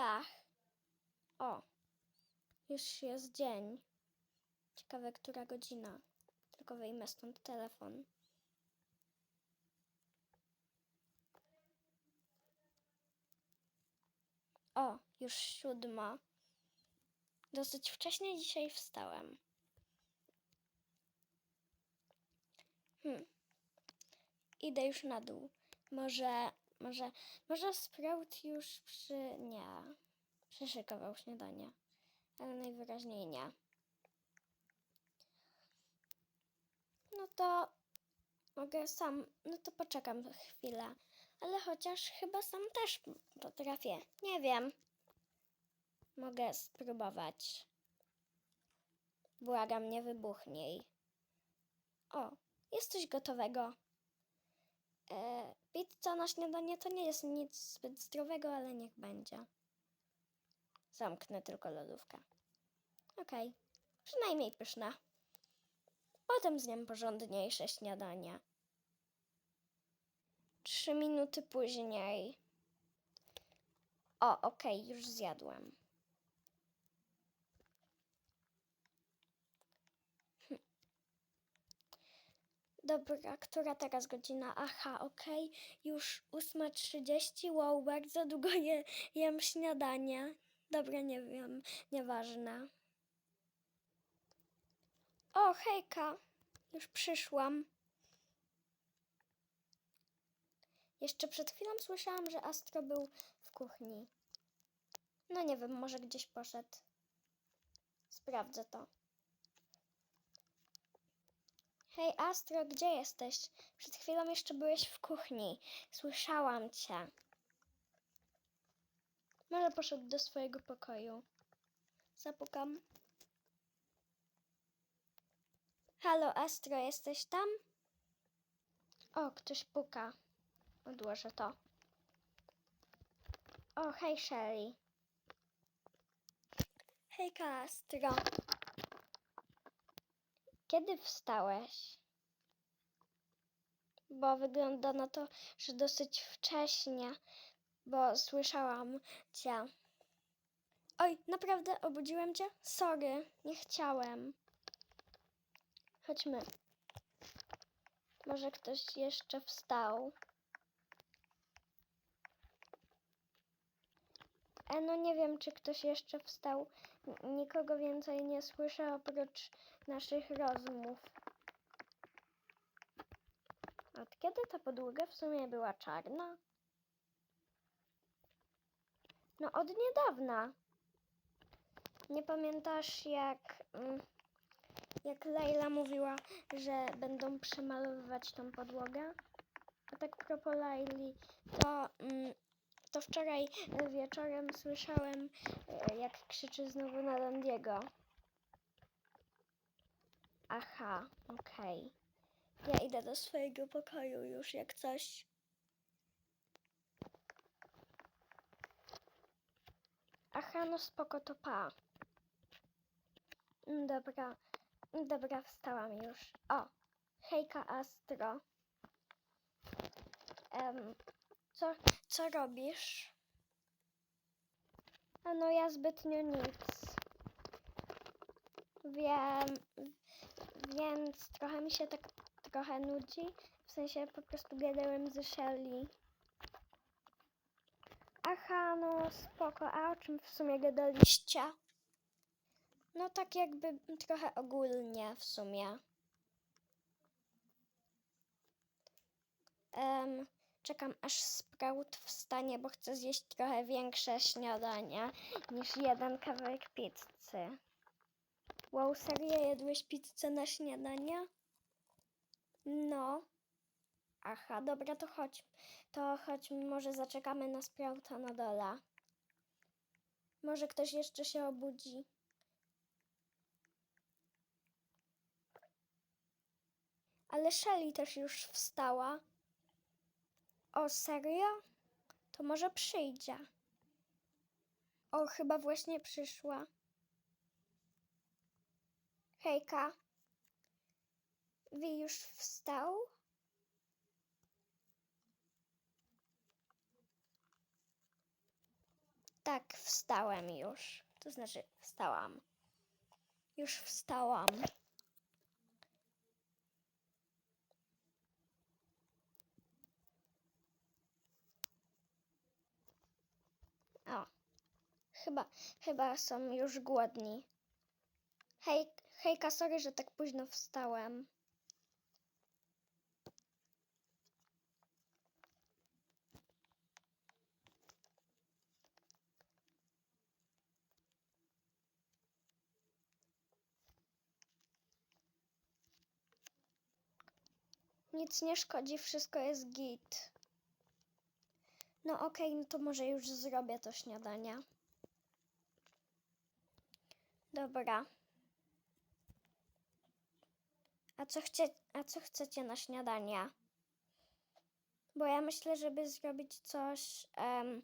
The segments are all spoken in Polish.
Ach. O. Już jest dzień. Ciekawe, która godzina. Tylko wyjmę stąd telefon. O, już siódma. Dosyć wcześnie dzisiaj wstałem. Hmm. Idę już na dół. Może, może, może Sprout już przy... nie. Przyszykował śniadanie. Ale najwyraźniej nie. No to mogę sam, no to poczekam chwilę. Ale chociaż chyba sam też potrafię. Nie wiem. Mogę spróbować. Błagam, nie wybuchnij. O, jest coś gotowego. E, pizza na śniadanie to nie jest nic zbyt zdrowego, ale niech będzie. Zamknę tylko lodówkę. Okej, przynajmniej pyszna. Potem zjem porządniejsze śniadanie. Trzy minuty później. O, okej, już zjadłem. Dobra, która teraz godzina? Aha, okej, już 8.30. Wow, bardzo długo je, jem śniadanie. Dobra, nie wiem, nieważne. O, hejka, już przyszłam. Jeszcze przed chwilą słyszałam, że Astro był w kuchni. No nie wiem, może gdzieś poszedł. Sprawdzę to. Hej Astro, gdzie jesteś? Przed chwilą jeszcze byłeś w kuchni. Słyszałam cię. Może poszedł do swojego pokoju. Zapukam. Halo Astro, jesteś tam? O, ktoś puka. Odłożę to. O, hej Shelly. Hej Astro. Kiedy wstałeś? Bo wygląda na to, że dosyć wcześnie, bo słyszałam cię. Oj, naprawdę obudziłem cię? Sorry, nie chciałem. Chodźmy. Może ktoś jeszcze wstał. E, no nie wiem, czy ktoś jeszcze wstał. Nikogo więcej nie słyszę oprócz naszych rozmów. Od kiedy ta podłoga w sumie była czarna? No od niedawna. Nie pamiętasz jak, mm, jak Leila mówiła, że będą przemalowywać tą podłogę? A tak propos Laili, to, mm, to wczoraj wieczorem słyszałem, e, jak krzyczy znowu na Landiego. Aha, okej. Ja idę do swojego pokoju już, jak coś. Aha, no spoko, to pa. Mm, Dobra, mm, dobra, wstałam już. O, hejka Astro. Em, co, co robisz? A no ja zbytnio nic. Wiem, więc trochę mi się tak trochę nudzi. W sensie po prostu gadałem ze Shelly. Aha, no spoko. A o czym w sumie gadaliście? No tak jakby trochę ogólnie w sumie. Em, czekam aż Sprout wstanie, bo chcę zjeść trochę większe śniadanie niż jeden kawałek pizzy. Wow, serio jadłeś pizzę na śniadanie? No. Aha, dobra, to chodź. To chodź, może zaczekamy na Sprouta na dole. Może ktoś jeszcze się obudzi. Ale Shelly też już wstała. O, serio? To może przyjdzie. O, chyba właśnie przyszła. Hejka. Wi już wstał? Tak, wstałem już. To znaczy, wstałam. Już wstałam. O, chyba, chyba są już głodni. Hej, hejka, sorry, że tak późno wstałem. Nic nie szkodzi, wszystko jest git. No okej, no to może już zrobię to śniadanie. Dobra. A co, chcie, a co chcecie na śniadanie? Bo ja myślę, żeby zrobić coś em,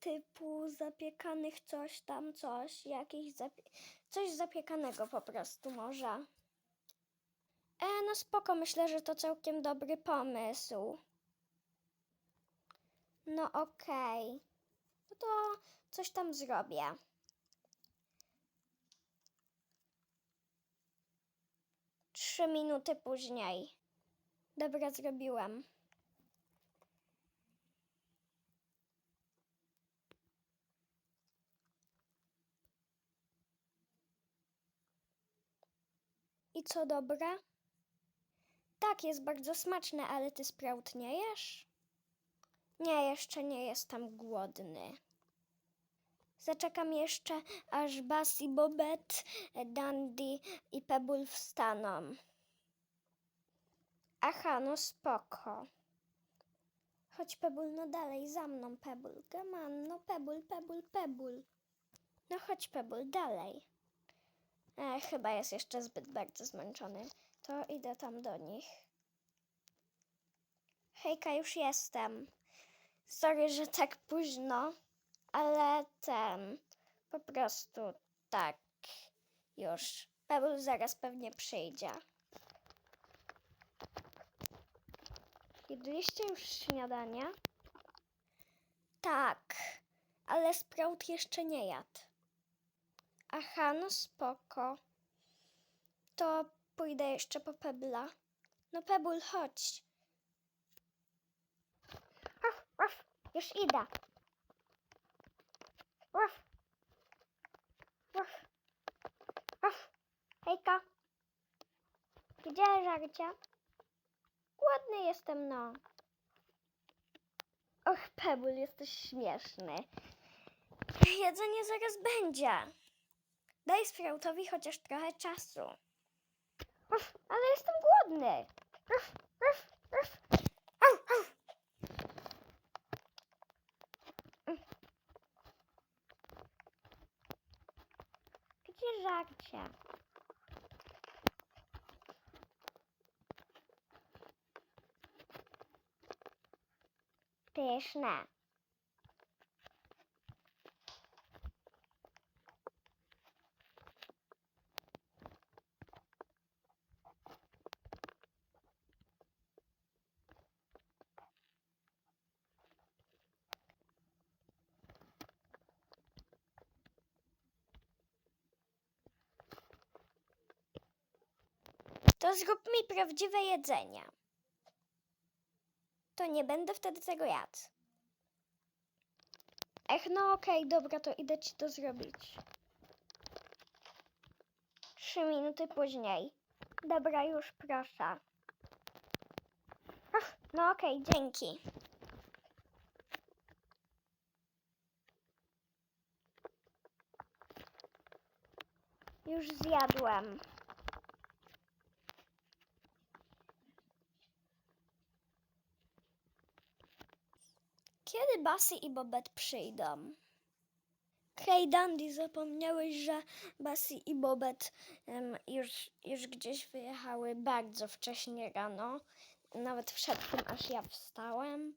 typu zapiekanych coś tam, coś, jakiś zapie coś zapiekanego po prostu może. E, no spoko, myślę, że to całkiem dobry pomysł. No okej. No to coś tam zrobię. Trzy minuty później. Dobra, zrobiłem. I co dobre? Tak, jest bardzo smaczne, ale ty sprout nie jesz? Nie, jeszcze nie jestem głodny. Zaczekam jeszcze, aż Basi, Bobet, Dandy i Pebble wstaną. Aha, no spoko. Chodź, Pebble, no dalej, za mną, Pebble. Come on, no Pebble, Pebble, Pebble. No chodź, Pebble, dalej. E, chyba jest jeszcze zbyt bardzo zmęczony. To idę tam do nich. Hejka, już jestem. Sorry, że tak późno, ale ten po prostu tak już. Paweł zaraz pewnie przyjdzie. Jedliście już śniadanie? Tak, ale Sprout jeszcze nie jadł. Aha, no spoko. To pójdę jeszcze po Pebla. No Pebul, chodź. Uf, uf, już idę. Uf. Uf. Uf. Hejka. Gdzie żarcie? Głodny jestem, no. Och, Pebul, jesteś śmieszny. Jedzenie zaraz będzie. Daj Sproutowi chociaż trochę czasu. Uf, ale jestem głodny. Uf. Au, au. Gdzie żarcie? Pyszne. To zrób mi prawdziwe jedzenie. To nie będę wtedy tego jadł. Ech, no okej, dobra, to idę ci to zrobić. Trzy minuty później. Dobra, już proszę. Ach, no okej, dzięki. Już zjadłem. Kiedy Basy i Bobet przyjdą? Hej Dandy, zapomniałeś, że Basy i Bobet em, już, już gdzieś wyjechały bardzo wcześnie rano. Nawet przed tym, aż ja wstałem.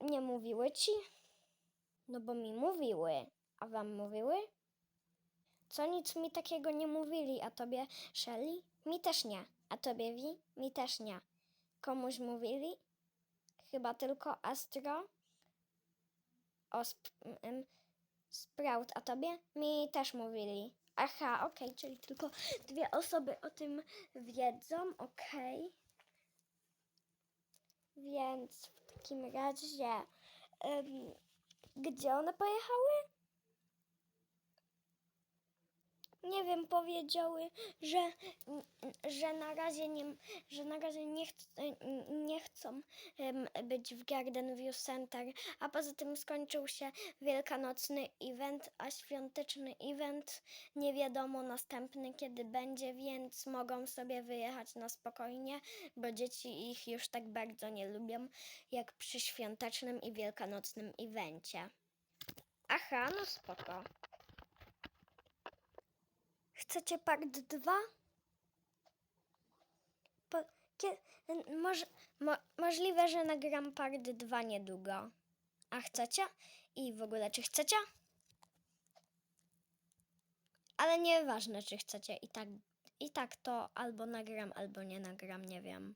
Nie mówiły ci? No bo mi mówiły. A wam mówiły? Co nic mi takiego nie mówili, a tobie Shelly? Mi też nie. A tobie Wi? Mi też nie. Komuś mówili? Chyba tylko Astro? o sp- Sprout, a tobie? Mi też mówili. Aha, okej, czyli tylko dwie osoby o tym wiedzą, okej. Więc w takim razie, em, gdzie one pojechały? Nie wiem, powiedziały, że, że na razie nie, że na razie nie, nie chcą być w Garden View Center, a poza tym skończył się wielkanocny event, a świąteczny event nie wiadomo następny kiedy będzie, więc mogą sobie wyjechać na spokojnie, bo dzieci ich już tak bardzo nie lubią, jak przy świątecznym i wielkanocnym evencie. Aha, no spoko. Chcecie part 2? Po, kie, moż, mo, możliwe, że nagram part 2 niedługo. A chcecie? I w ogóle, czy chcecie? Ale nieważne, czy chcecie. I tak, I tak to albo nagram, albo nie nagram, nie wiem.